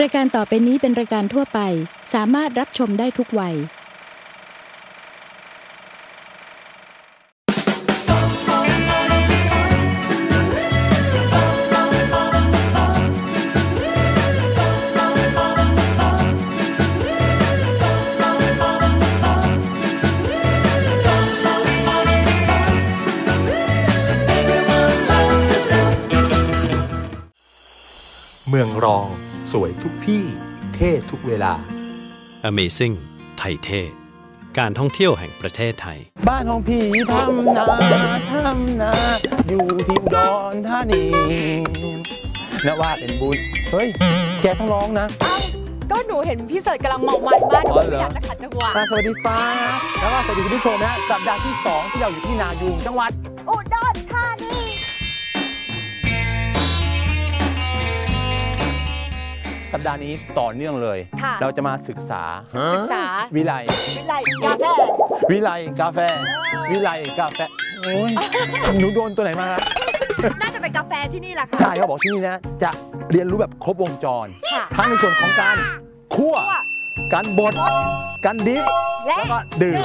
รายการต่อไปนี้เป็นรายการทั่วไป สามารถรับชมได้ทุกวัย เมืองรอง สวยทุกที่ เท่ทุกเวลา Amazing ไทยเท่ การท่องเที่ยวแห่งประเทศไทย บ้านของพี่ทำนาทำนา อยู่ที่อุดอนธานีนะว่าเป็นบุญ เฮ้ย แกต้องร้องนะเอ้าก็หนูเห็นพี่เสิร์ชกำลังเมามันมากหนูอ๋อเหรไม่ออยากจะขัดจังหวะอะสวัสดีฟ้านะแล้วก็สวัสดีคุณผู้ชมนะ สัปดาห์ที่ 2 ที่เราอยู่ที่นายูงจังหวัดอุดรธานี สัปดาห์นี้ต่อเนื่องเลย ค่ะ เราจะมาศึกษา ศึกษาวิไล วิไลกาแฟวิไลกาแฟ วิไลกาแฟ โอ้ย หนูโดนตัวไหนมาครับน่าจะเป็นกาแฟที่นี่แหละค่ะ ใช่เขาบอกที่นี่นะ จะเรียนรู้แบบครบวงจร ค่ะ ทั้งในส่วนของการคั่วคั่วการบด การดิฟและแล้วก็ดื่ม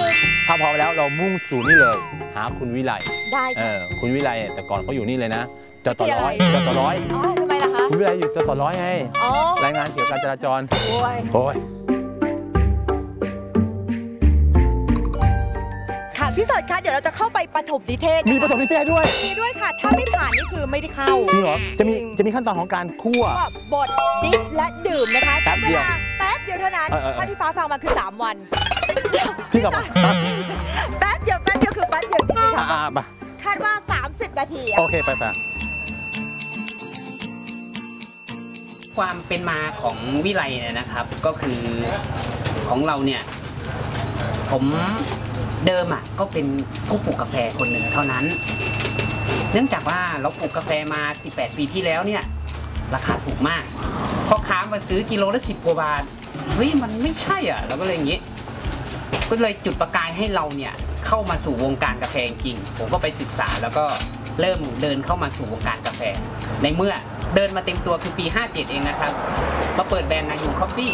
ถ้าพร้อมแล้วเรามุ่งสู่นี่เลย หาคุณวิไล ได้เอค่ะ อ คุณวิไลเนี่ยแต่ก่อนเขาอยู่นี่เลยนะจต่อร้อยวิทจยาลัยต่อร้อย อ๋อทำไม ล่ะคะคุณวิไลอยู่จต่อร้อยไงอ๋อ รายงานเกี่ยวกับการจราจร โอ้ย โอ้ย ค่ะพี่เสิร์ชคะเดี๋ยวเราจะเข้าไปปฐมนิเทศมีประสบนิเทศด้วยมีด้วยค่ะ ถ้าไม่ผ่านนี่คือไม่ได้เข้า จริงเหรอ จะมี จริง จะมีขั้นตอนของการคั่ว ก็บดดิฟและดื่มนะคะแป๊บเดียวใช้ลาแป๊บเดียวเท่านั้นเออเออเออ ถ้าที่ฟ้าฟังมาคือ 3 วัน พี่กับแป๊บเดียวแป๊บเดียวคือแป๊บเดียวจริงๆอ่าค่ะ อ่าไปคาดว่า 30 นาทีอะโอเค ไปไป ความเป็นมาของวิไลเนี่ยนะครับ ก็คือของเราเนี่ย ผมเดิมอะก็เป็นผู้ปลูกกาแฟคนหนึ่งเท่านั้น เนื่องจากว่าเราปลูกกาแฟมา 18 ปีที่แล้วเนี่ย ราคาถูกมากพอค้ามาซื้อกิโลละ10กว่าบาทเฮ้ยมันไม่ใช่อะเราก็เลยอย่างนี้ ก็เลยจุดประกายให้เราเนี่ยเข้ามาสู่วงการกาแฟจริงผมก็ไปศึกษาแล้วก็ เริ่มเดินเข้ามาสู่วงการกาแฟ ในเมื่อเดินมาเต็มตัวคือปี 57 เองนะครับ มาเปิดแบรนด์นายูงคอฟฟี่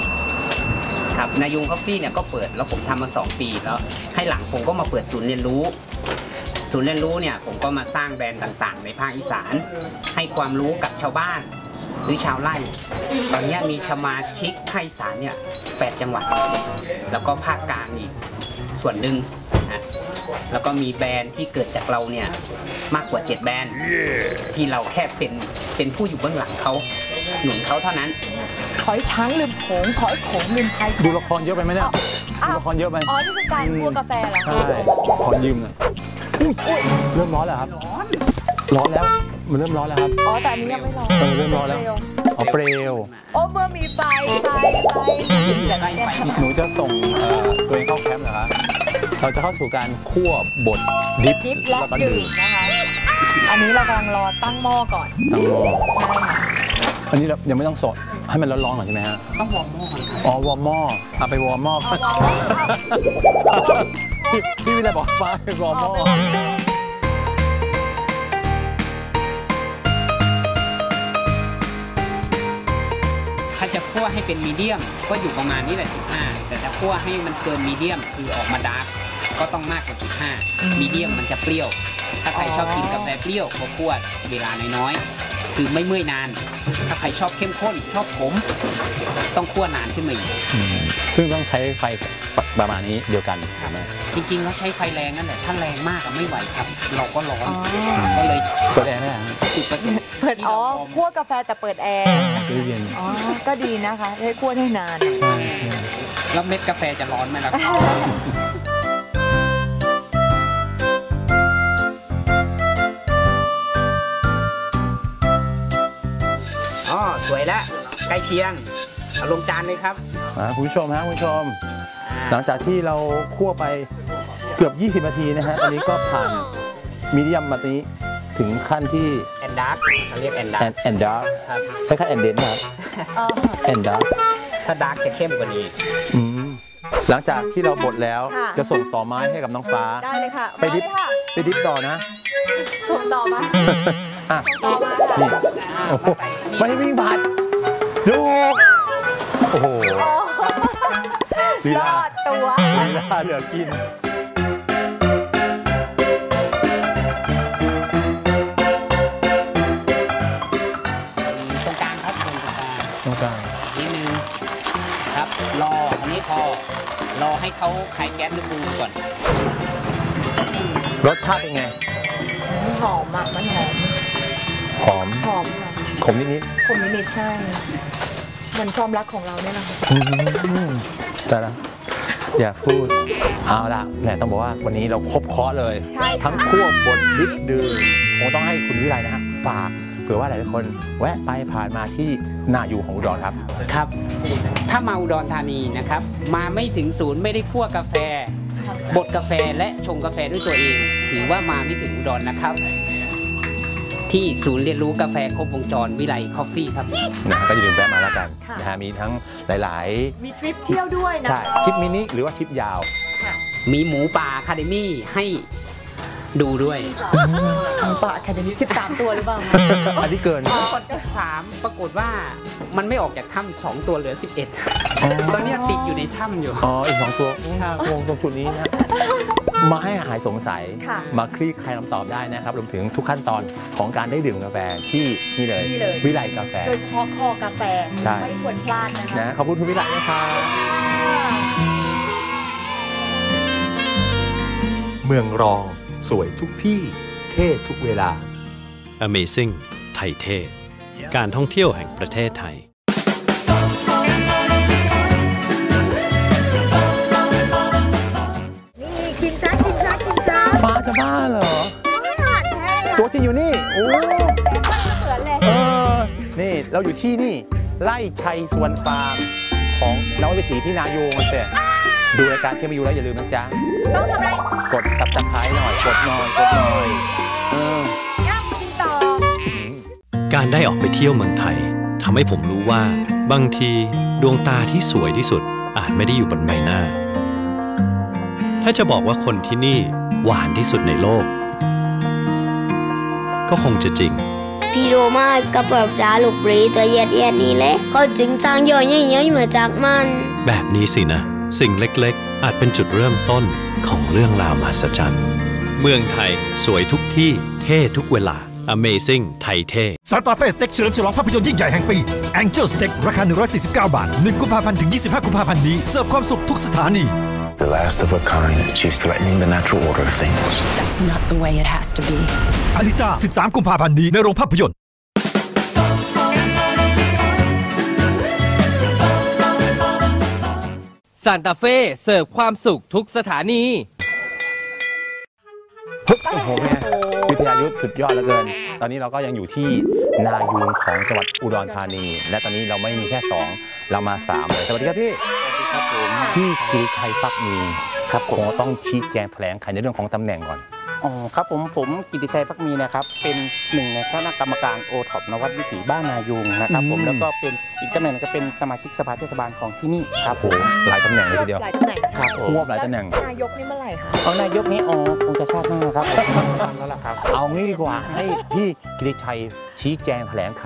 ครับนายูงคอฟฟี่เนี่ยก็เปิดแล้วผมทำมา 2 ปีแล้วให้หลังผมก็มาเปิดศูนย์เรียนรู้ ศูนย์เรียนรู้เนี่ยผมก็มาสร้างแบรนด์ต่างๆ ในภาคอีสาน ให้ความรู้กับชาวบ้านหรือชาวไร่ ตอนนี้มีสมาชิกภาคอีสานเนี่ย8จังหวัด แล้วก็ภาคกลางอีกส่วนหนึ่ง แล้วก็มีแบรนด์ที่เกิดจากเราเนี่ยมากกว่า 7 แบรนด์ ที่เราแค่เป็นเป็นผู้อยู่เบื้องหลังเขาหนุนเขาเท่านั้น ขอยช้างลืมโขงขอยโขงลืมไทยดูละครเยอะไปไหมเนี่ยอ้าดูวละครเยอะไปอ๋อ นี่คือการคั่วกาแฟเหรอคะใช่ขอยืมหน่อยอุ๊ยเริ่มร้อนแล้วครับ ร้อนแล้วมันเริ่มร้อนแล้วครับ อ๋อ แต่อันนี้ยังไม่ร้อนเออเริ่มร้อนแล้วเร็วอ๋อเปลวโอ้เมื่อมีไฟไฟไฟหนูจะส่งเอ่อตัวเองเข้าแคมป์เหรอคะ เราจะเข้าสู่การคั่วบดดิฟดิฟและแล้วก็ดื่ดื่มมนะคะ อันนี้เรากำลังรอตั้งหม้อก่อนตั้งโลใช่ค่ะอันนี้เรายังไม่ต้องสดให้มันร้อนๆก่อนใช่ไหมฮะต้องวอร์มหม้อก่อนครับอ๋อวอร์มหม้อเอาไปวอร์มหม้อเอาวอร์มหม้อ พี่พี่วิเลยบอกฟ้าไปวอร์มหม้อถ้าจะคั่วให้เป็นมีเดียมก็อยู่ประมาณนี้แหละ15แต่ถ้าคั่วให้มันเกินมีเดียมคือออกมาดาร์ก ก็ต้องมากกว่า 15มีเดียมมันจะเปรี้ยว ถ้าใครชอบกินกาแฟเปรี้ยวก็คั่วเวลาน้อยๆ คือไม่เมื่อยนาน ถ้าใครชอบเข้มข้น ชอบขมต้องคั่วนานขึ้นมาอีกอืมซึ่งต้องใช้ไฟประมาณนี้เดียวกันใช่ไหมจริงๆแล้วใช้ไฟแรงนั่นแหละถ้าแรงมากอะไม่ไหวครับ เราก็ร้อนก็เลยเปิดแอร์ได้ไหมจุดประสงค์เปิดที่อ๋อเราวอร์มคั่วกาแฟแต่เปิดแอร์จะได้เย็นอ๋อก็ดีนะคะให้คั่วได้นานใช่ใช่แล้วเม็ดกาแฟจะร้อนไหมล่ะ แล้วใกล้เคียงเอาลงจานเลยครับอ่าคุณผู้ชมฮะคุณผู้ชม หลังจากที่เราคั่วไปเกือบ 20 นาทีนะฮะอันนี้ก็ผ่านมีเดียมมาตนี้ถึงขั้นที่แอนดาร์กเขาเรียกแอนดาแอร์นกแอนดาร์ครับใช่ค่ะแอนเดนนะครับอ๋อแอนดาร์ถ้าดาร์กจะเข้มกว่านี้หลังจากที่เราบดแล้วค่ะจะส่งต่อไม้ให้กับน้องฟ้า ได้เลยค่ะ ไปดิฟมาเลยค่ะไปดิฟต่อนะส่งต่อมาอะส่งต่อมาค่ะนี่โอ้โห ไม่ให้วิ่งผ่านดูโอ้โหลีรลาอดตัวลีลาเหลือกินตรงกลางครับตรงกลางตรงกลางนิดนึงครับรออันนี้พอรอให้เขาคลายแก๊สหรือฟูก่อน รสชาติเป็นไง มันหอมอะ มันหอม หอม หอมค่ะ ขมนิดคมนิดๆใช่เหมือนความรักของเราเนี่ยนะคะๆอืมแต่ละอยากพูดเอาละแหมต้องบอกว่าวันนี้เราครบเคราะห์เลยใช่ค่ะทั้งคั่วบดลิบดื่มคงต้องให้คุณวิไลนะฮะฝากเผื่อว่าหลายๆคนแวะไปผ่านมาที่นายูของอุดรครับครับ ถ้ามาอุดรธานีนะครับ มาไม่ถึงศูนย์ไม่ได้คั่วกาแฟบดกาแฟและชงกาแฟด้วยตัวเอง ถือว่ามาไม่ถึงอุดรนะครับ ที่ศูนย์เรียนรู้กาแฟครบวงจรวิไลคอฟฟี่ครับนะฮะก็อย่าลืมแวะมาแล้วกันค่ะ นะฮะมีทั้งหลาย มีทริปเที่ยวด้วยๆ นะใช่คะทริปมินิหรือว่าทริปยาว ค่ะมีหมูป่าคาเดมี่ให้ดูด้วย ทางป่าแคเดมี่13 ตัวหรือเปล่าอันนี้เกิน กด13 ปรากฏว่ามันไม่ออกจากถ้ำสองตัวเหลือ 11 ตอนเนี้ยติดอยู่ในถ้ำอยู่ อ๋อ อีกสองตัวครับงงตรงจุดนี้นะ มาให้หายสงสัย ค่ะ มาคลี่คลายคำตอบได้นะครับรวมถึงทุกขั้นตอนของการได้ดื่มกาแฟที่นี่เลย นี่เลย วิไลกาแฟ โดยเฉพาะคอกาแฟใช่ ไม่ควรพลาดนะคะ นะขอบคุณคุณวิไลนะครับ เมืองรอง สวยทุกที่ เท่ทุกเวลา Amazing ไทยเท่การท่องเที่ยวแห่งประเทศไทย โอ้เต็มบ้านเหมือนเลยเออนี่เราอยู่ที่นี่ไล่ชัยสวนฟาร์มของน้องวิถีที่นายูมันเสดูรายการเที่ยวมายูแล้วอย่าลืมนะจ๊ะ ต้องทำอะไร กดสับสไครต์หน่อย กดหน่อยกดหน่อยเออย่ำกินต่อ การได้ออกไปเที่ยวเมืองไทยทำให้ผมรู้ว่า บางทีดวงตาที่สวยที่สุดอาจไม่ได้อยู่บนใบหน้า ถ้าจะบอกว่าคนที่นี่หวานที่สุดในโลก ก็คงจะจริง พี่โรมากับแบบดาลูกบรีตัวเย็ดเย็ดๆนี่แหละเขาจึงสร้างย่อยเยอะๆมาจากมัน แบบนี้สินะ สิ่งเล็กๆ อาจเป็นจุดเริ่มต้นของเรื่องราวมหัศจรรย์ เมืองไทยสวยทุกที่เท่ทุกเวลา Amazing ไทยเท่ซานตาเฟ่สเต็กเฉลิมฉลองภาพยนตร์ยิ่งใหญ่แห่งปี Angel Steak ราคา 149 บาท 1 กุมภาพันธ์ถึง 25 กุมภาพันธ์นี้ เสิร์ฟความสุขทุกสถานี The last of her kind. She's threatening the natural order of things. That's not the way it has to be. อลิตา 13 กุมภาพันธ์นี้ในโรงภาพยนตร์ซานตาเฟ่เสิร์ฟความสุขทุกสถานีโอ้โหแม่วิทยายุทธสุดยอดเหลือเกิน ตอนนี้เราก็ยังอยู่ที่นายูงของจังหวัดอุดรธานี และตอนนี้เราไม่มีแค่สองเรามาสามเลยสวัสดีครับพี่ ครับผมพี่กิริชัยฟักมีครับคงต้องชี้แจงแถลงไขในเรื่องของตำแหน่งก่อน อ๋อครับผมผมกิติชัยพักมีนะครับเป็นหนึ่งในคณะกรรมการโอท็อปนวัดวิถีบ้านนายุงนะครับผมอืมแล้วก็เป็นอีกตำแหน่งหนึ่งก็เป็นสมาชิกสภาเทศบาลของที่นี่ครับผโอ้มโหหลายตำแหน่งเลยทีเดียวหลายตำแหน่งครับผมควบหลายตำแหน่งแล้วนายกนี่เมื่อไหร่คะเอานายกนี้อ๋อคงจะชาติหน้าครับผมแล้วล่ะครับเอางี้ดีกว่าให้พี่กิริชัยชี้แจงแถลงไข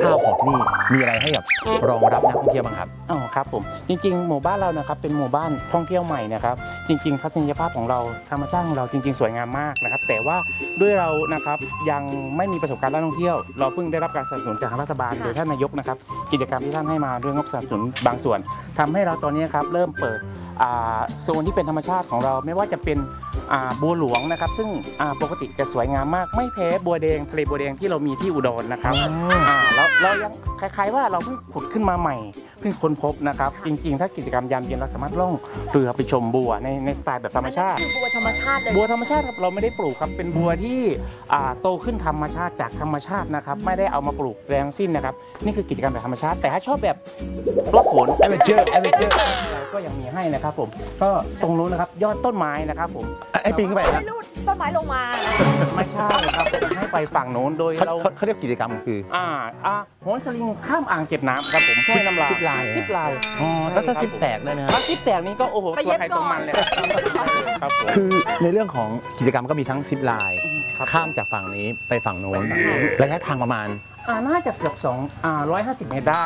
คร่าวๆของที่นี่มีอะไรให้แบบรองรับนักท่องเที่ยวบ้างครับอ๋อครับผมจริง ๆ หมู่บ้านเรานะครับเป็นหมู่บ้านท่องเที่ยวใหม่นะครับจริง ๆ ทัศนียภาพของเราธรรมชาติของเราจริง ๆ สวยงามมากนะครับ แต่ว่าด้วยเรานะครับยังไม่มีประสบการณ์ด้านท่องเที่ยว เราเพิ่งได้รับการสนับสนุนจากทางรัฐบาลโดยท่านนายกนะครับ กิจกรรมที่ท่านให้มาด้วยงบสนับสนุนบางส่วนทำให้เราตอนนี้ครับเริ่มเปิดอ่าโซนที่เป็นธรรมชาติของเราไม่ว่าจะเป็นอ่า บัวหลวงนะครับ ซึ่งอ่าปกติจะสวยงามมาก ไม่แพ้บัวแดงทะเลบัวแดงที่เรามีที่อุดรนะครับอ่าแล้วเรายังคล้ายๆว่าเราเพิ่งขุดขึ้นมาใหม่เพิ่งค้นพบนะครับ จริงๆ ถ้ากิจกรรมยามเย็นเราสามารถล่องเรือไปชมบัวในในสไตล์แบบธรรมชาติคือบัวธรรมชาติเลยบัวธรรมชาติครับเราไม่ได้ปลูกครับเป็นบัวที่อ่าโตขึ้นธรรมชาติจากธรรมชาตินะครับ ไม่ได้เอามาปลูกแรงสิ้นนะครับ นี่คือกิจกรรมแบบธรรมชาติ แต่ถ้าชอบแบบรอบผล Adventure Adventure ก็ยังมีให้นะครับผมก็ตรงนู้นนะครับยอดต้นไม้นะครับผมไอ้ปีนขึ้นไปนะ ไม่รูดต้นไม้ลงมา ไม่ใช่ครับผมให้ไปฝั่งโน้นโดยเขาเราเขาเขาเรียกกิจกรรมคือ อ่าอ่าโหนสลิงข้ามอ่างเก็บน้ำครับผมช่วยน้ำลายซิปไลน์ซิปไลน์อ๋อแล้วถ้าซิปแตกได้ไหมครับถ้าซิปแตกนี้ก็โอ้โหไปตัเย็วบใครตัวมันเลยก่อนครับผมคือในเรื่องของกิจกรรมก็มีทั้งซิปไลน์ครับข้ามจากฝั่งนี้ไปฝั่งโน้นระยะทางประมาณ อ่าน่าจะเกือบ2อ่า150เมตรได้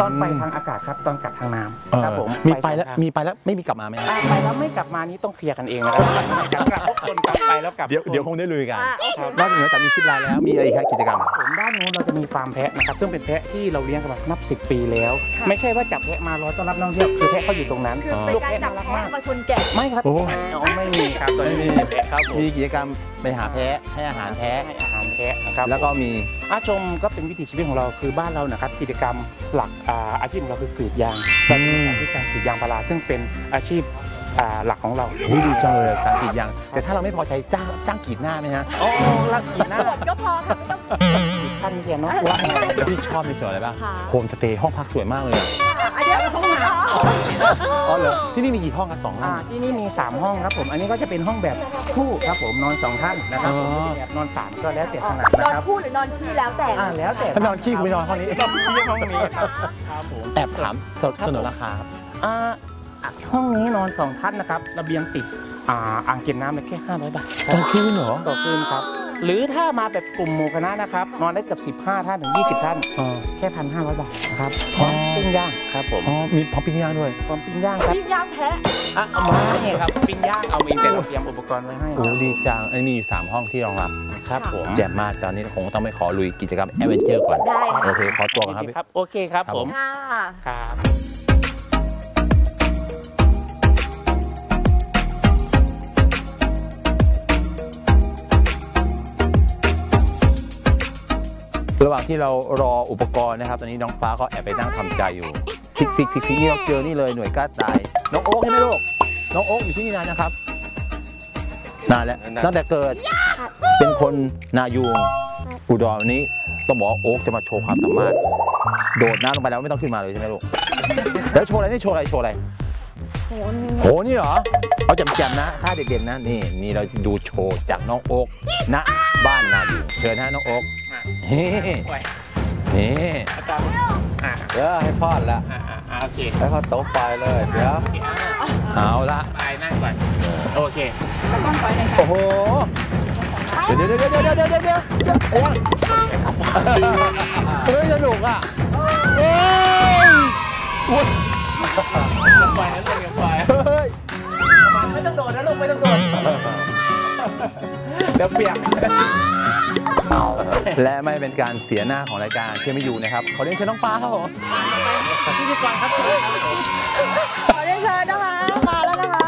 ตอนไปทางอากาศครับ ตอนกลับทางน้ำครับผมมีไปแล้วสองทางมีไปแล้วไม่มีกลับมาไหมฮะอ่าไปแล้วไม่กลับมานี้ต้องเคลียร์กันเองนะครับกลับกลับทุกคนกลับไปแล้วกลับเดี๋ยวทุกนเดี๋ยวคงได้ลุยกันอะโอเคนอกเหนือจากมีซิปไลน์แล้วมีอะไรอีกครับกิจกรรมผมด้านนู้นเราจะมีฟาร์มแพะนะครับซึ่งเป็นแพะที่เราเลี้ยงกันมานับ10ปีแล้วค่ะไม่ใช่ว่าจับแพะมารอต้อนรับนักท่องเที่ยวคือแพะเขาอยู่ตรงนั้นคือเป็นการจับแพะมาชนแกะไม่ครับโอ้อ๋อไม่มีครับตอนนี้ไม่มีแพะครับผมมีกิจกรรมไปหาแพะให้อาหารแพะให้อาหาร แพะนะครับแล้วก็มีอาชมก็เป็นวิถีชีวิตของเราคือบ้านเรานะครับกิจกรรมหลักอ่าอาชีพของเราคือกรีดยางเรามีการที่การกรีดยางพาราซึ่งเป็นอาชีพอ่าหลักของเราอุ๊ยดีจังเลยการกรีดยาง แต่ถ้าเราไม่พอใจจ้างจ้างกรีดหน้าไหมฮะโอ้ลักกรีดหน้าหมดก็พอค่ะไม่ต้อง ขั้นเดียวเนาะอะว่าแล้วพี่ชอบในส่วนอะไรบ้างค่ะโฮมสเตย์ห้องพักสวยมากเลยอะอันเดียวห้องน้ำอ๋อเหรอที่นี่มีกี่ห้องครับสองห้ออ่างที่นี่มี 3 ห้องครับผมอันนี้ก็จะเป็นห้องแบบคู่ครับผมนอน2ท่านนะครับผมอ๋อแบบนอน3ก็แล้วแต่ขนาดนนะอนครับคู่หรือนอนที่แล้วแต่อ่าแล้วแต่ถ้านอนขี้กูไม่นอนห้องนี้นอนที่ห้องนี้ครับครับผมแอบถามสนสนนราคาครับอ่าอะห้องนี้นอน2ท่านนะครับระเบียงติดอ่าอ่างเก็บน้ำเลยแค่500บาทต่อคืนเหรอต่อคืนครับ หรือถ้ามาแบบกลุ่มหมู่คณะนะครับนอนได้เกือบ15 ท่านถึง 20 ท่าน อ๋อ แค่1,500บาทนะครับพอ๋ร้ออมปิ้งย่างครับผมอ๋อมีพร้อมปิ้งย่างด้วยพร้อมปิ้งย่างครับปิ้งย่างแพะอะเอามาเนี่ยครับปิ้งย่างเอาเองแต่เราเตรียมอุปกรณ์ไว้ให้โอ้ดีจังอันนี้มีอยู่สามห้องที่รองรับครับผม แจ่มมากตอนนี้คงต้องไปขอลุยกิจกรรมแอดเวนเจอร์ก่อน ได้ค่ะ โอเค ขอตัวก่อนครับ ครับ โอเคครับครับผผมมค่ะ ครับ ระหว่างที่เรารออุปกรณ์นะครับตอนนี้น้องฟ้าเขาแอบไปนั่งทำใจอยู่ซิกซิกซิกซิกนี่เราเจอนี่เลยหน่วยกล้าตาย น้องโอ๊คใช่ไหมลูกน้องโอ๊คอยู่ที่นี่นานนะครับนานแล้วตั้งแต่เกิดเป็นคนนายูงอุดรวันนี้ต้องบอกว่าโอ๊คจะมาโชว์ความสามารถ โดดน้ำลงไปแล้วไม่ต้องขึ้นมาเลยใช่ไหมลูกแล้วโชว์อะไรนี่โชว์อะไรโชว์อะไรโหนี่เหรอเอาแจ่มๆนะท่าเด็ดๆนะนี่นี่เราดูโชว์จากน้องโอ๊กณบ้านนาอยู่เชิญนะน้องโอ๊ก นี่ไว้นี่อาจารย์อ่าเดี๋ยวให้พอดละอ่าอ่าโอเคแล้วเขาโต๊ะไปเลยเดี๋ยวเอาละไปนั่งก่อนโอเคโอ้โหเดี๋ยวเดี๋ยวเดี๋ยวเดี๋ยวเดี๋ยวเดี๋ยวเดี๋ยวเดี๋ยวเดี๋ยวเฮ้ยสนุกอะเฮ้ยอุ๊ยลงไปนะลงลงไปเฮ้ยไม่ต้องโดดนะลูกไม่ต้องโดดเดี๋ยวเปียก และไม่เป็นการเสียหน้าของรายการเที่ยวไม่อยู่นะครับขอเรียนเชิญน้องฟ้าครับผมพิธีกรครับเชิญครับผมขอเรียนเชิญนะคะมาแล้วนะคะ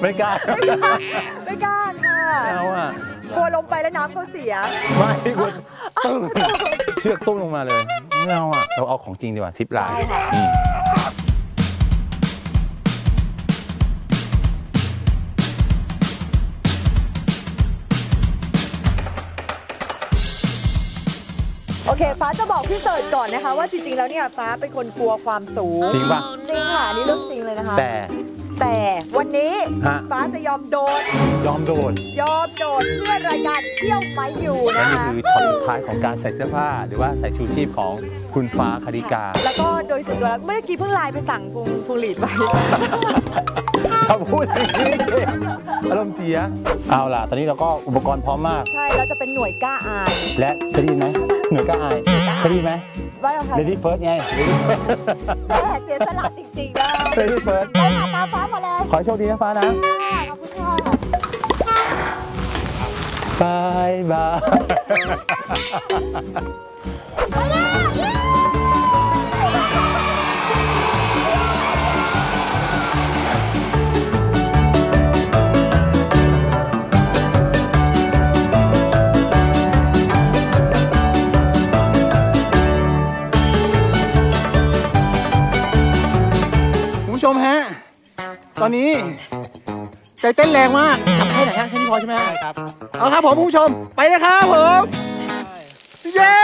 ไม่กล้าไม่กล้าค่ะเอาอะกลัวลงไปแล้วน้ำเขาเสียไม่คุณตึ้งเชือกตุ้มลงมาเลยไม่เอาอะเราเอาของจริงดีกว่าซิปไลน์ไเค ฟ้าจะบอกพี่เสิร์ชก่อนนะคะ ว่าจริงๆแล้วเนี่ยฟ้าเป็นคนกลัวความสูงจริงป่ะจริงค่ะอันนี่เรื่องจริงเลยนะคะ แต่ แต่วันนี้ฮะ ฟ้าจะยอมโดด ยอมโดดยอมโดดเพื่อรายการเที่ยวไม้อยู่และนะนี่คะ คือช็อตสุดท้ายของการใส่เสื้อผ้า หรือว่าใส่ชูชีพของคุณฟ้าคดิกา แล้วก็โดยส่วนตัวแล้วเมื่อกี้เพิ่งไลน์ไปสั่งพวงพวงหลีดไป ถ้าพูดอย่างนี้อารมณ์เสีย เอาล่ะ ตอนนี้เราก็อุปกรณ์พร้อมมาก ใช่เราจะเป็นหน่วยกล้าอาย และเคยได้ยินไหมหน่วยกล้าอายเคยได้ยินไหมว่าเราค่ะ Lady First ไงแม่เสียสละจริงๆนะ Lady First ไปหาตาฟ้ามาแล้วขอให้โชคดีนะฟ้านะ ขอบคุณค่ะบายบาย ชมฮะ ตอนนี้ใจเต้นแรงมากทำให้ไหนฮะแค่นี้พอใช่ไหมฮะครับ เอาครับผมคุณผู้ชมไปเลยครับผม เย้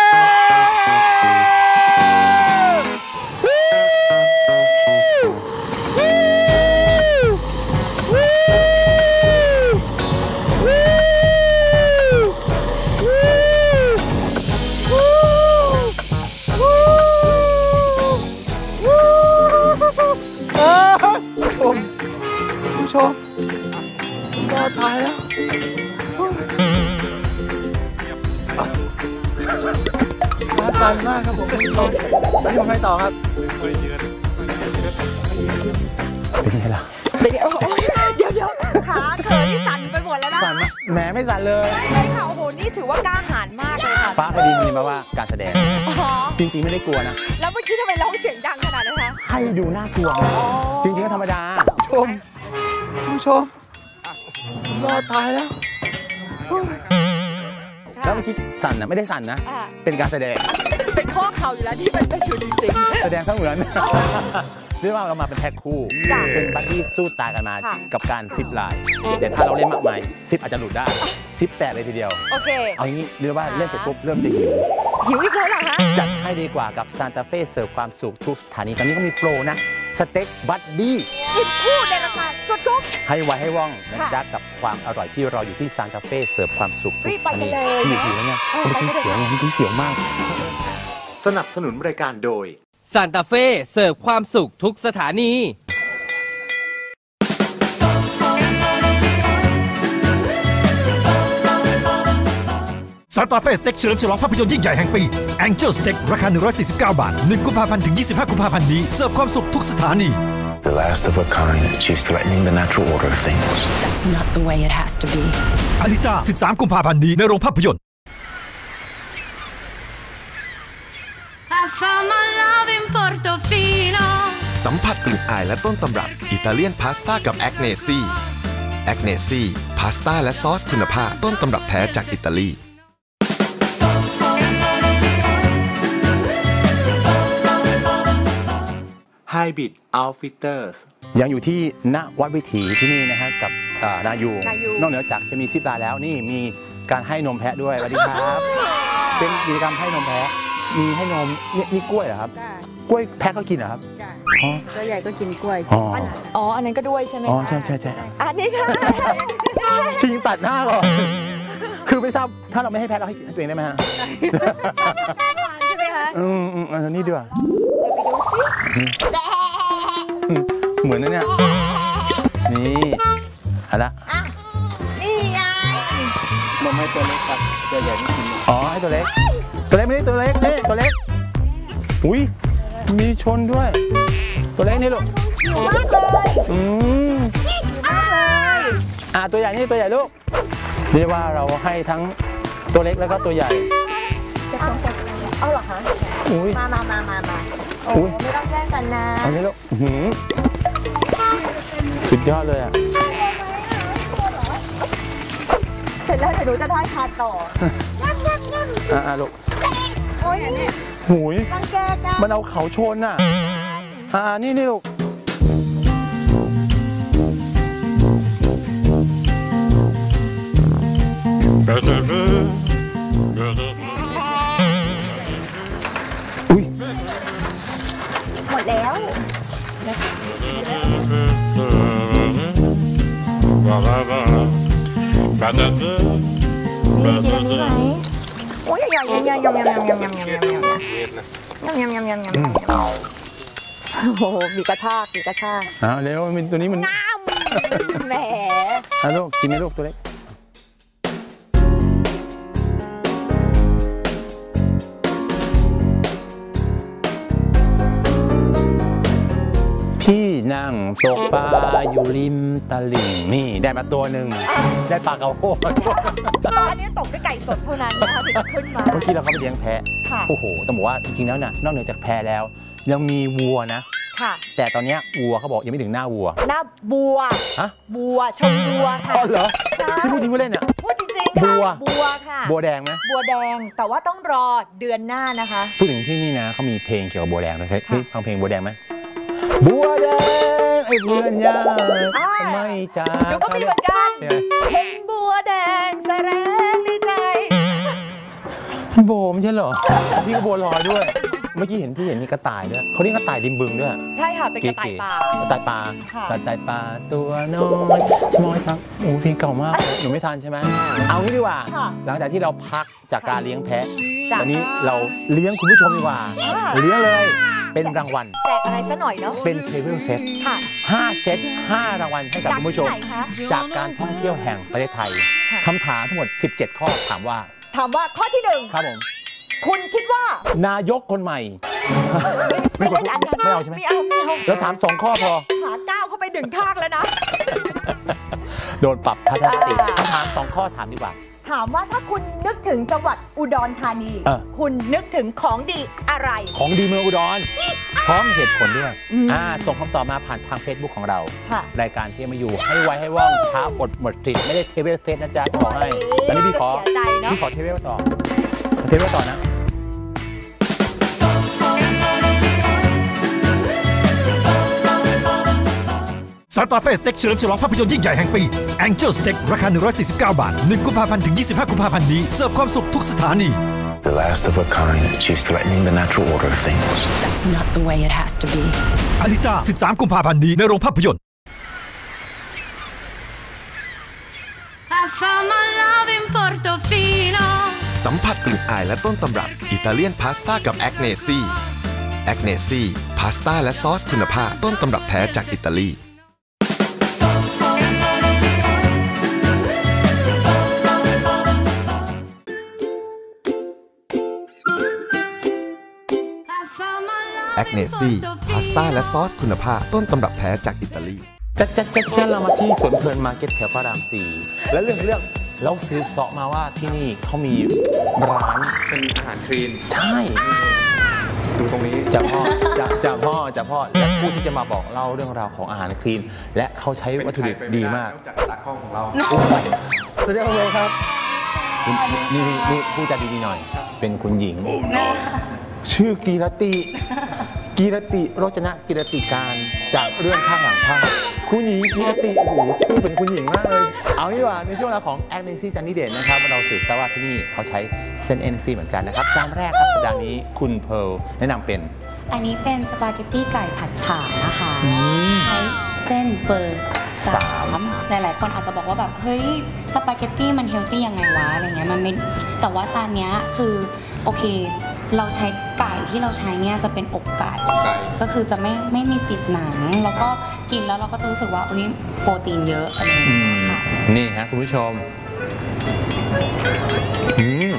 ตายแล้วสั่นมากครับผมคุณผู้ชมแล้วที่ผมให้ต่อครับเป็นไงล่ะเดี๋ยวเดี๋ยวเดี๋ยวขาเขินที่สั่นไปหมดแล้วนะสั่นแหมไม่สั่นเลยใช่ค่ะโอ้โหนี่ถือว่ากล้าหาญมากเลยค่ะฟ้าพอดีมีมาว่าการแสดงจริงๆไม่ได้กลัวนะแล้วเมื่อกี้ทำไมร้องเสียงดังขนาดนั้นคะให้ดูน่ากลัวจริงๆก็ธรรมดาชมคุณผู้ชม รอดตายแล้วแล้วเมื่อกี้สั่นนะไม่ได้สั่นนะ อ่า เป็นการแสดง เป็นข้อเข่าอยู่แล้วที่มันเป็นอยู่จริงๆแสดงเสมือนเรียกว่าเรามาเป็นแพ็คคู่ จ้ะเป็นบัดดี้สู้ตายกันมาค่ะ กับการซิปไลน์แต่ถ้าเราเล่นมากมายซิปอาจจะหลุดได้ซิปแตกเลยทีเดียวโอเค เอางี้เรียกว่าเล่นเสร็จปุ๊บเริ่มจะหิว หิวอีกแล้วเหรอคะ จัดให้ดีกว่ากับซานตาเฟ่เสิร์ฟความสุขทุกสถานี ตอนนี้ก็มีโปรนะ สเต็กบัดดี้สิบคู่ในราคาสุดคุ้มให้ไวให้ว่องนะค่ะจ๊ะกับความอร่อยที่รออยู่ที่ซานตาเฟ่เสิร์ฟความสุขทุกรีสบไปถากันนีเลยที่นะหิวแล้วเนี่ยเออเมื่อไปกี้กันเลยเสียวไงเมื่อกี้เสียวมาก สนับสนุนรายการโดยซานตาเฟ่เสิร์ฟความสุขทุกสถานี ซานตาเฟ่สเต็กเฉลิมฉลองภาพยนตร์ยิ่งใหญ่แห่งปี Angel Steak ราคา 149 บาท 1 กุมภาพันธ์ถึง 25 กุมภาพันธ์นี้ เสิร์ฟความสุขทุกสถานี The last of her kind, she's threatening the natural order of things. That's not the way it has to be. อลิตา 13 กุมภาพันธ์นี้ในโรงภาพยนตร์ I found my love in Portofino สัมผัสกลิ่นอายและต้นตำรับ อิตาเลียนพาสต้ากับแอกเนซี่แอกเนซี่พาสต้าและซอสคุณภาพต้นตำรับแท้จากอิตาลี Hybrid Outfitters ยังอยู่ที่ณวัดวิถีที่นี่นะฮะกับอ่านายูนายูนอกเหนือจากจะมีซิปลาแล้วนี่มีการให้นมแพะด้วยสวัสดีครับ เป็นกิจกรรมให้นมแพะมีให้นมนี่นี่กล้วยเหรอครับกล้วยแพะก็กินเหรอครับอ๋อตัวใหญ่ก็กินกล้วยอ๋ออ๋ออันนั้นก็ด้วยใช่ไหมอ๋อคะใช่ใช่ใช่อันนี้ค่ะชิงตัดหน้าก่อนคือไม่ทราบถ้าเราไม่ให้แพะเราให้ให้ตัวเองได้ไหมฮะใช่ไหมคะอืมอืมอันนี้ดีกว่าอืม เหมือนนะเนี่ย นี่เอาละนี่ไงนมให้ตัวเล็กครับตัวใหญ่ไม่กินอ๋อให้ตัวเล็ก ตัวเล็กไม่ได้ตัวเล็กนี่ตัวเล็ก อุ้ยมีชนด้วย ตัวเล็กนี่ลูกหิวมากเลยอืมหิวมากเลยอ่าตัวใหญ่นี่ตัวใหญ่ลูกเรียกว่าเราให้ทั้งตัวเล็กแล้วก็ตัวใหญ่เอาเหรอคะ อุ้ยมามามามามาโอ้อุ๊ยไม่ต้องแย่งกันนะเอาเลยลูกอื้อหือสุดยอดเลยอะ เสร็จแล้วเดี๋ยวหนูจะได้ทานต่อง่ำง่ำง่ำอ่าอ่าลูกโอ้ยหูยรังแกกันมันเอาเขาชนอะ อ่านี่นี่ลูกอุ้ ดแล้วมีกินอันนี้ไหมโอ้ยยำยำยำยำยำยำยำยำยำยำยำยำยำยำยำยำยำยำโอ้โหมีกระชากมีกระชากอ่าเร็วมันตัวนี้มันแหมอะลูกกินไหมลูกตัวเล็กพี่ นั่งตกปลาอยู่ริมตลิ่งนี่ได้มาตัวหนึ่งได้ปลากระโพดอันนี้ตกด้วยไก่สดเท่านั้นนะคะถึงจะขึ้นมาเมื่อกี้เราเข้าไปเลี้ยงแพะค่ะโอ้โหต้องบอกว่าจริงๆแล้วน่ะนอกเหนือจากแพะแล้ว ยังมีวัวนะค่ะแต่ตอนเนี้ยวัวเขาบอกยังไม่ถึงหน้าวัว หน้าบัวฮะบัวชมบัวค่ะอ๋อเหรอใช่ที่พูดจริงพูดเล่นอะพูดจริงๆค่ะบัวบัวค่ะ บัวแดงไหมบัวแดงแต่ว่าต้องรอเดือนหน้านะคะ พูดถึงที่นี่นะเขามีเพลงเกี่ยวกับบัวแดงด้วยเคยเคยฟังเพลงบัวแดงไหม บัวแดงไอ้เพื่อนยากอ่าไม่จ้าหนูก็มีเหมือนกันเนี่ยเห็นบัวแดงแสลงในใจโบไม่ใช่เหรอ พี่ก็บัวลอยด้วย เมื่อกี้เห็นพี่เห็นมีกระต่ายด้วยเขาเรียกกระต่ายริมบึงด้วย ใช่ค่ะ เป็นกระต่ายป่ากระต่ายป่าค่ะกระต่ายป่าตัวน้อยชะมอยครับโอ้เพลงเก่ามากหนูไม่ทันใช่ไหมเอางี้ดีกว่าค่ะหลังจากที่เราพักจากการเลี้ยงแพะจ้ะตอนนี้เราเลี้ยงคุณผู้ชมดีกว่าอ่าเลี้ยงเลย เป็นรางวัล แจกอะไรซะหน่อยเนาะเป็นเทเบิลเซตค่ะ 5 เซต 5 รางวัลให้กับจากคุณผู้ชมที่ไหนคะจากการท่องเที่ยวแห่งประเทศไทยค่ะ คำถามทั้งหมด 17 ข้อถามว่าถามว่าข้อที่หนึ่งครับผมคุณคิดว่านายกคนใหม่ ไม่เล่นอันนั้นไม่เอาใช่ไหมไม่เอาไม่เอาแล้วถามสองข้อพอ ขาก้าวเข้าไปดึงข้างแล้วนะ โดนปรับทัศนคติอ่า คำถามสองข้อถามดีกว่า ถามว่าถ้าคุณนึกถึงจังหวัดอุดรธานี เออ คุณนึกถึงของดีอะไร ของดีเมืองอุดรพร้อมเหตุผลด้วยอืม อ่าส่งคำตอบมาผ่านทาง Facebook ของเรา ค่ะ รายการที่มาอยู่ให้ไวให้ว่องท้าอดหมดสิทธิ์ไม่ได้เทเวลเซตนะจ๊ะจะบอกให้ตอนนี้พี่ขอเสียใจเนอะ พี่ขอเทเวลต่อเทเวลต่อนะ ซานตาเฟ่สเต็กเฉลิมฉลองภาพยนตร์ยิ่งใหญ่แห่งปี Angel Steak ราคา 149 บาท 1 กุมภาพันธ์ถึง 25 กุมภาพันธ์นี้ เสิร์ฟความสุขทุกสถานี The last of her kind. She's threatening the natural order of things. That's not the way it has to be. อลิตา 13 กุมภาพันธ์นี้ในโรงภาพยนตร์ I found my love in Portofino. สัมผัสกลิ่นอายและต้นตำรับ อิตาเลียนพาสต้ากับแอกเนซี่แอกเนซี่พาสต้าและซอสคุณภาพต้นตำรับแท้จากอิตาลี แอกเนซี่พาสต้าและซอสคุณภาพต้นตำรับแท้จากอิตาลีจัดจัดจัดจัดเรามาที่สวนเพลินมาร์เก็ตแถวพระรามสี่แล้วเรื่องเรื่องเราซื้อเสาะมาว่าที่นี่เขามีร้านเป็นอาหารคลีน ใช่ ดูตรงนี้จากพ่อจากจากพ่อจากพ่อและผู้ที่จะมาบอกเล่าเรื่องราวของอาหารคลีน และเขาใช้วัตถุดิบดีมากจากตากล้องของเราสวัสดีครับครับนี่นี่นี่ผู้จัดดีๆหน่อย เป็นคุณหญิง ชื่อกีรติ กีรติโรจนะกีรติการจากเรื่องข้างหลังภาพคุณหญิงกีรติโอ้โหชื่อเป็นคุณหญิงมากเลย เอางี้ดีกว่าในช่วงเวลาของแอคเนซี่จันนี่เด่นนะครับเราสืบทราบว่าที่นี่เขาใช้เส้นเอ็นซีเหมือนกันนะครับจานแรกครับสัปดาห์นี้คุณเพร์ลแนะนำเป็น อันนี้เป็นสปาเกตตี้ไก่ผัดฉ่านะคะใช้เส้นเบอร์สามหลาย ๆ คนอาจจะบอกว่าแบบเฮ้ยสปาเกตตี้มันเฮลตี้ยังไงวะอะไรเงี้ยมันไม่แต่ว่าจานเนี้ยคือโอเค เราใช้ไก่ที่เราใช้เนี่ยจะเป็นอกไก่ ก็คือจะไม่ไม่มีติดหนัง แล้วก็กินแล้วเราก็จะรู้สึกว่าอุ้ยโปรตีนเยอะอะไรเงี้ยค่ะ นี่ฮะคุณผู้ชมอืม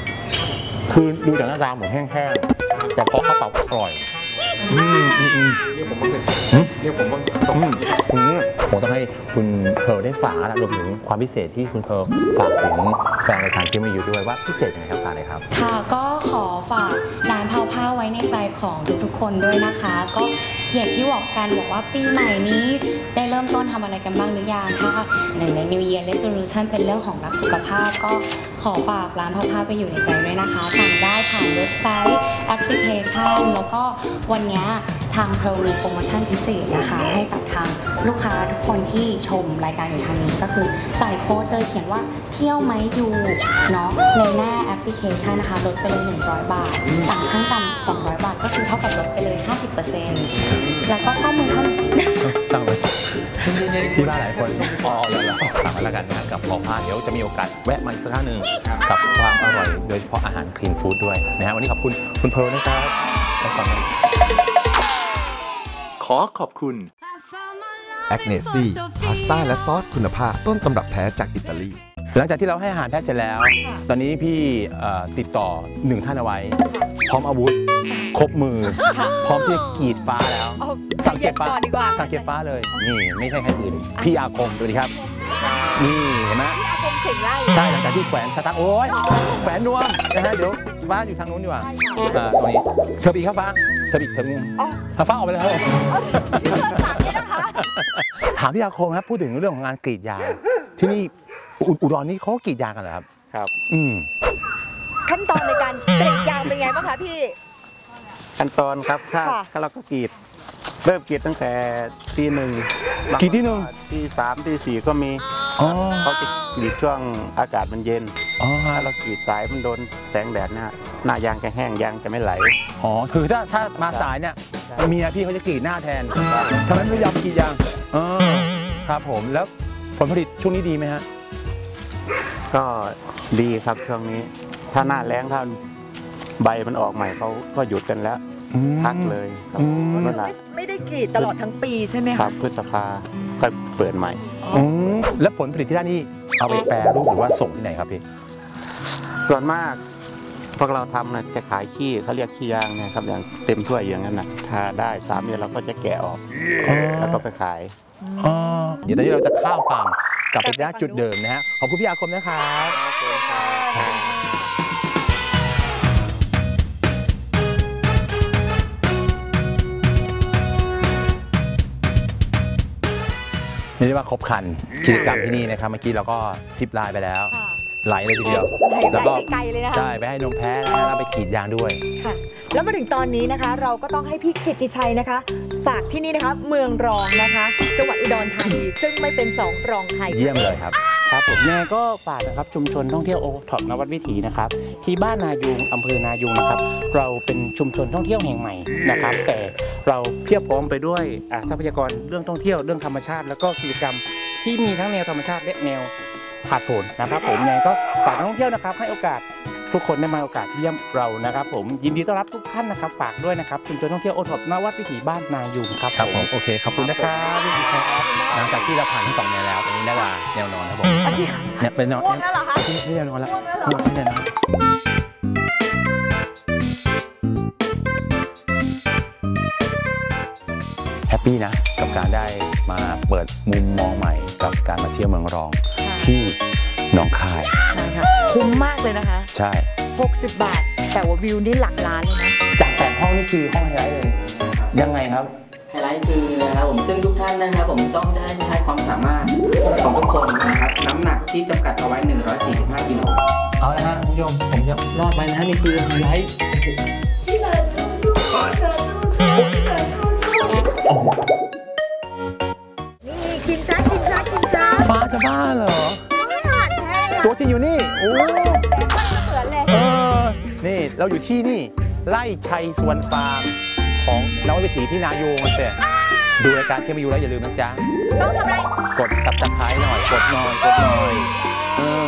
คือดูจากหน้าตาเหมือนแห้งๆแต่พอเข้าปากอร่อย อืมอืมอืมเรียกผมบ้างเลยอืมเรียกผมบ้างสองอืมอืมผมต้องให้คุณเพร์ลได้ฝากและรวมถึงความพิเศษที่คุณเพร์ลฝากถึงแฟนรายการที่มาอยู่ด้วยว่าพิเศษยังไงครับฝากเลยครับ ค่ะก็ขอฝากร้านเผาผ้าไว้ในใจของทุกๆคนด้วยนะคะ ก็อย่างที่บอกกันบอกว่าปีใหม่นี้ได้เริ่มต้นทำอะไรกันบ้างหรือยังถ้าหนึ่งใน New Year Resolution เป็นเรื่องของรักสุขภาพก็ ขอฝากร้านเผาผ้าไปอยู่ในใจด้วยนะคะ สั่งได้ผ่านเว็บไซต์แอปพลิเคชัน แล้วก็วันนี้ทางเพลมีโปรโมชั่นพิเศษนะคะ ให้กับทางลูกค้าทุกคนที่ชมรายการอยู่ทางนี้ก็คือใส่โค้ดเลยเขียนว่าเที่ยวไหมยูเนาะในหน้าแอปพลิเคชันนะคะลดไปเลย100 บาทสั่งขั้นต่ำ200 บาท คือเท่ากับลดไปเลย 50%แล้วก็ข้อมูลข้อมูลสั่งเลยที่บ้านหลายคนพอเลยแล้วสั่งมาแล้วกันนะกับพอพาเดี๋ยวจะมีโอกาสแวะมาอีกสักครั้งหนึ่งกับความอร่อยโดยเฉพาะอาหารคลีนฟู้ดด้วยนะฮะวันนี้ขอบคุณคุณเพลนะครับแล้วก่อนขอขอบคุณแอกเนซี่พาสต้าและซอสคุณภาพต้นตำรับแท้จากอิตาลี หลังจากที่เราให้อาหารแพะเสร็จแล้ว ตอนนี้พี่เอ่อติดต่อหนึ่งท่านเอาไว้ พร้อมอาวุธ ครบมือ พร้อมที่จะกรีดฟ้าแล้วเอาสังเกตฟ้าใจย็นก่อนดีกว่าสังเกตฟ้าเลย นี่ไม่ใช่ใครอื่น พี่อาคมดูดิครับ นี่เห็นไหมอาคมเฉ่งไล่ใช่หลังจากที่แขวนสตาร์ทโอ้ยแขวนนวมนะฮะเดี๋ยวฟ้าอยู่ทางนู้นดีกว่าเอ่อตรงนี้เธอบีกครับฟ้าเธอบีกเธอบีกเอาฟ้าออกไปเลยครับผมถามพี่อาคมครับพูดถึงเรื่องของงานกรีดยางที่นี่ อุอุดรนี่เขาก็กรีดยางกันเหรอครับ ครับ อืมขั้นตอนในการกรีดยางเป็นไงบ้างคะพี่ ขั้นตอนครับถ้าค่ะ ถ้าเราก็กรีด เริ่มกรีดตั้งแต่ตีหนึ่งกรีดตีหนึ่ง ตีสามตีสี่ก็มีอ๋อเขาจะกรีดช่วงอากาศมันเย็น อ๋อถ้าเรากรีดสายมันโดนแสงแดดเนี่ยหน้ายางจะแห้งยางจะไม่ไหล อ๋อคือถ้าถ้ามาสายเนี่ยเมียพี่เขาจะกรีดหน้าแทนทำไมไม่ยอมกรีดยางอ๋อครับผมแล้วผลผลิตช่วงนี้ดีไหมฮะ ก็ดีครับช่วงนี้ ถ้าหน้าแรงถ้าใบมันออกใหม่เขาก็หยุดกันแล้วอืมพักเลยครับอืมเมื่อไหร่ไม่ได้กรีดตลอดทั้งปีใช่ไหมคคะรับพฤษภาก็เปิดใหม่อืมแล้วผลผลิตที่ได้นี่เอาไปแปรรูปหรือว่าส่งที่ไหนครับพี่ส่วนมากผวกเราทำนะจะขายขี้เขาเรียกขี้ยางนะครับอย่างเต็มถ้วยอย่างนั้นนะถ้าได้สามเดือนเราก็จะแกะออกแล้วก็ไปขายเดี๋ยวตอนนี้เราจะข้ามฝั่ง กลับไปณจุดเดิมนะฮะขอบคุณพี่อาคมนะครับนี่เรียกว่าครบครันกิจกรรมที่นี่นะครับเมื่อกี้เราก็ซิปไลน์ไปแล้ว ไหลเลยทีเดียวไหลแล้วก็ไปไกลๆเลยนะคะใช่ไปให้นมแพ้นะแล้วไปกรีดยางด้วยค่ะแล้วมาถึงตอนนี้นะคะ เราก็ต้องให้พี่กิตติชัยนะคะฝากที่นี่นะคะ เมืองรองนะคะ จังหวัดอุดรธานีซึ่งไม่เป็นสองรองใครเยี่ยมเลยครับครับผมยังไงก็ฝากนะครับชุมชนท่องเที่ยวโอท็อปนวัดวิถีนะครับที่บ้านนายุงอำเภอนายุงนะครับ เราเป็นชุมชนท่องเที่ยวแห่งใหม่นะครับ แต่เราเพียบพร้อมไปด้วยอ่าทรัพยากรเรื่องท่องเที่ยวเรื่องธรรมชาติ แล้วก็กิจกรรมที่มีทั้งแนวธรรมชาติและแนว ผาดโผนนะครับ ผมยังไงก็ฝากนักท่องเที่ยวนะครับ ให้โอกาสทุกคนได้มาโอกาสเยี่ยมเรานะครับ ผมยินดีต้อนรับทุกท่านนะครับ ฝากด้วยนะครับชุมชนท่องเที่ยวโอท็อปนวัดวิถีบ้านนายุงครับครับผมโอเคขอบคุณนะครับพี่กิตชัยครับหลังจากที่เราผ่านทั้งสองแนวแล้วตอนนี้ได้เวลาแนวนอนครับผมเนี่ยเป็นนอนง่วงแล้วเหรอคะไม่แนวนอนแล้วง่วงแล้วเหรอง่วงไม่แนวนอนแฮปปี้นะกับการได้มาเปิดมุมมองใหม่กับการมาเที่ยวเมืองรอง ที่หนองคาย ใช่ค่ะคุ้มมากเลยนะคะ ใช่ 60 บาท แต่ว่าวิวนี่หลักล้านเลยนะ จากแปดห้องนี่คือห้องไฮไลท์เลย ยังไงครับ ไฮไลท์คือนะครับผมซึ่งทุกท่านนะครับผมต้องได้ใช้ความสามารถของทุกคนนะครับน้ำหนักที่จำกัดเอาไว้ 145กิโลเอาละฮะคุณผู้ชมผมจะรอดไปนะนี่คือไฮไลท์ จ้าฟ้าจะบ้าเหรอ ตัวจริงอยู่นี่ โอ้เหมือนเลยเออ นี่เราอยู่ที่นี่ ไล่ชัยสวนฟาร์มของนวัตวิถีที่นายูงมันเสดูรายการเที่ยวมายูแล้วอย่าลืมนะจ๊ะ ต้องทำอะไร กดซับสไครต์หน่อย กดหน่อย กดหน่อย เออ